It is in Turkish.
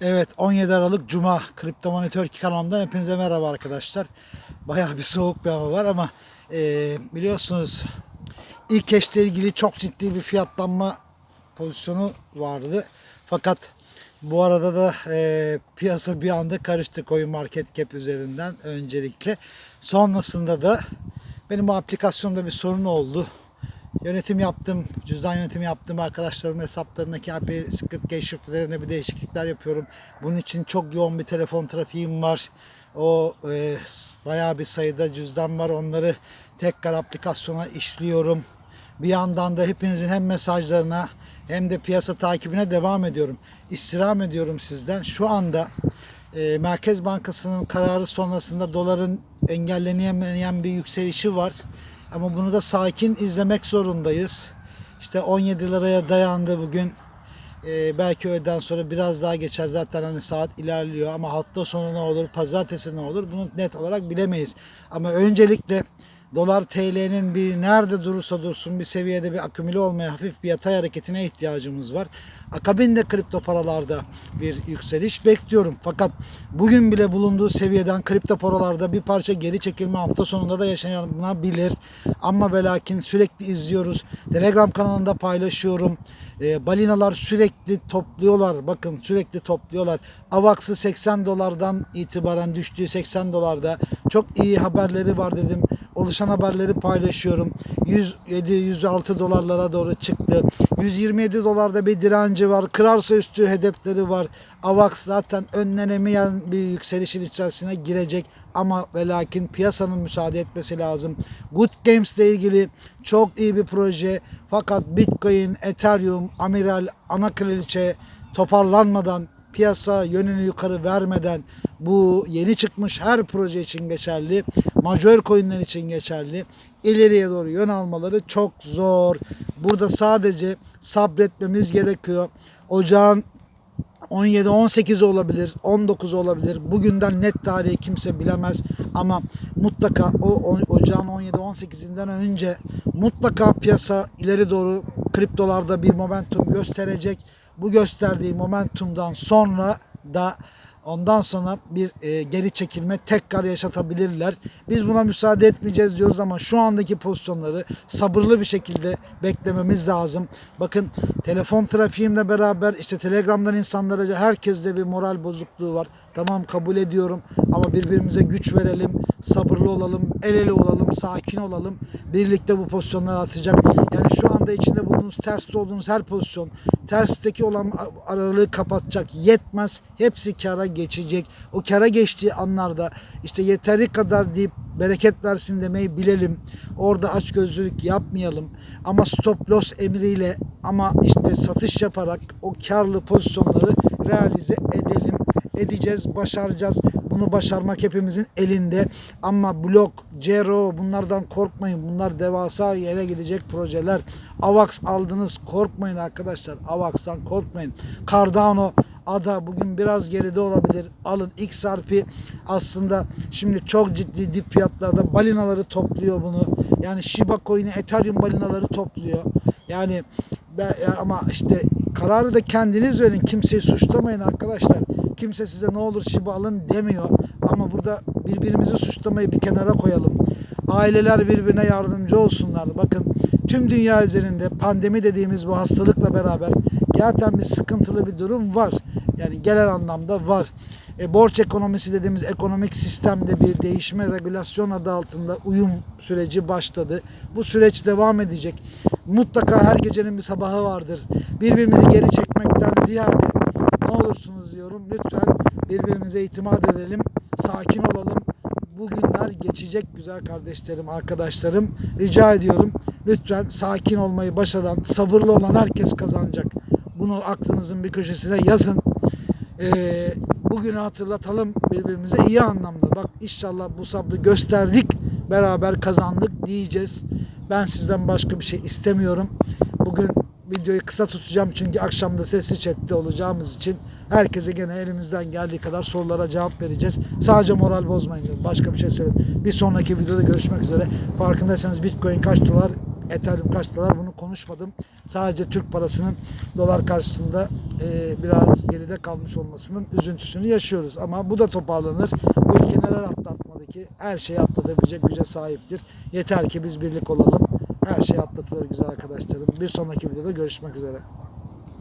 Evet 17 Aralık Cuma Kripto Monitör 2 kanalımdan hepinize merhaba arkadaşlar. Bayağı bir soğuk bir hava var ama e, biliyorsunuz ilk eşle ilgili çok ciddi bir fiyatlanma pozisyonu vardı. Fakat bu arada da e, piyasa bir anda karıştı coin market cap üzerinden öncelikle. Sonrasında da benim aplikasyonda bir sorun oldu. Yönetim yaptım, cüzdan yönetimi yaptım. Arkadaşlarımın hesaplarındaki IP secret şifrelerine bir değişiklikler yapıyorum. Bunun için çok yoğun bir telefon trafiğim var. O e, bayağı bir sayıda cüzdan var. Onları tekrar aplikasyona işliyorum. Bir yandan da hepinizin hem mesajlarına hem de piyasa takibine devam ediyorum. İstirham ediyorum sizden. Şu anda e, Merkez Bankası'nın kararı sonrasında doların engellenemeyen bir yükselişi var. Ama bunu da sakin izlemek zorundayız. İşte 17 liraya dayandı bugün. Ee, belki öğleden sonra biraz daha geçer zaten hani saat ilerliyor ama hafta sonu ne olur, pazartesi ne olur bunu net olarak bilemeyiz. Ama öncelikle dolar TL'nin bir nerede durursa dursun bir seviyede bir akümüle olmaya hafif bir yatay hareketine ihtiyacımız var. Akabinde kripto paralarda bir yükseliş bekliyorum. Fakat bugün bile bulunduğu seviyeden kripto paralarda bir parça geri çekilme hafta sonunda da yaşanabilir. Ama ve lakin sürekli izliyoruz. Telegram kanalında paylaşıyorum. E, balinalar sürekli topluyorlar. Bakın sürekli topluyorlar. Avax'ı 80 dolardan itibaren düştüğü 80 dolarda çok iyi haberleri var dedim. Oluşan haberleri paylaşıyorum. 107-106 dolarlara doğru çıktı. 127 dolarda bir direnci var. Kırarsa üstü hedefleri var. AVAX zaten önlenemeyen bir yükselişin içerisine girecek ama ve lakin piyasanın müsaade etmesi lazım. Good Games ile ilgili çok iyi bir proje fakat Bitcoin, Ethereum, Amiral, ana kraliçe toparlanmadan piyasa yönünü yukarı vermeden bu yeni çıkmış her proje için geçerli. Major coinler için geçerli. İleriye doğru yön almaları çok zor. Burada sadece sabretmemiz gerekiyor. Ocağın 17, 18 olabilir, 19 olabilir. Bugünden net tarihi kimse bilemez ama mutlaka o, o ocağın 17, 18'inden önce mutlaka piyasa ileri doğru kriptolarda bir momentum gösterecek. Bu gösterdiği momentumdan sonra da Ondan sonra bir e, geri çekilme tekrar yaşatabilirler. Biz buna müsaade etmeyeceğiz diyoruz ama şu andaki pozisyonları sabırlı bir şekilde beklememiz lazım. Bakın telefon trafiğimle beraber işte Telegram'dan insanlara herkeste bir moral bozukluğu var. Tamam kabul ediyorum ama birbirimize güç verelim, sabırlı olalım, el ele olalım, sakin olalım. Birlikte bu pozisyonları atacak. Yani şu anda içinde bulunduğunuz, terste olduğunuz her pozisyon, tersteki olan aralığı kapatacak. Yetmez. Hepsi kara geçecek. O kara geçtiği anlarda işte yeteri kadar deyip bereket versin demeyi bilelim. Orada açgözlülük yapmayalım. Ama stop loss emriyle ama işte satış yaparak o karlı pozisyonları realize edelim edeceğiz, başaracağız. Bunu başarmak hepimizin elinde. Ama blok, Cero bunlardan korkmayın. Bunlar devasa yere gidecek projeler. Avax aldınız korkmayın arkadaşlar. Avax'tan korkmayın. Cardano Ada bugün biraz geride olabilir. Alın XRP aslında şimdi çok ciddi dip fiyatlarda balinaları topluyor bunu. Yani Shiba Coin'i Ethereum balinaları topluyor. Yani ama işte kararı da kendiniz verin. Kimseyi suçlamayın arkadaşlar. Kimse size ne olur Shiba alın demiyor. Ama burada birbirimizi suçlamayı bir kenara koyalım. Aileler birbirine yardımcı olsunlar. Bakın tüm dünya üzerinde pandemi dediğimiz bu hastalıkla beraber zaten bir sıkıntılı bir durum var. Yani genel anlamda var. E, borç ekonomisi dediğimiz ekonomik sistemde bir değişme regülasyon adı altında uyum süreci başladı. Bu süreç devam edecek. Mutlaka her gecenin bir sabahı vardır. Birbirimizi geri çekmekten ziyade ne olursunuz diyorum. Lütfen birbirimize itimat edelim. Sakin olalım. Bu günler geçecek güzel kardeşlerim, arkadaşlarım. Rica ediyorum. Lütfen sakin olmayı başaran, sabırlı olan herkes kazanacak. Bunu aklınızın bir köşesine yazın. Ee, bugünü hatırlatalım birbirimize iyi anlamda. Bak inşallah bu sabrı gösterdik. Beraber kazandık diyeceğiz. Ben sizden başka bir şey istemiyorum. Bugün videoyu kısa tutacağım çünkü akşam da sesli chatte olacağımız için herkese gene elimizden geldiği kadar sorulara cevap vereceğiz. Sadece moral bozmayın diyorum. Başka bir şey söyleyeyim. Bir sonraki videoda görüşmek üzere. Farkındaysanız Bitcoin kaç dolar, Ethereum kaç dolar bunu konuşmadım. Sadece Türk parasının dolar karşısında e, biraz geride kalmış olmasının üzüntüsünü yaşıyoruz. Ama bu da toparlanır. Bu ülke neler atlatmadı ki her şeyi atlatabilecek güce sahiptir. Yeter ki biz birlik olalım her şey atlatılır güzel arkadaşlarım. Bir sonraki videoda görüşmek üzere.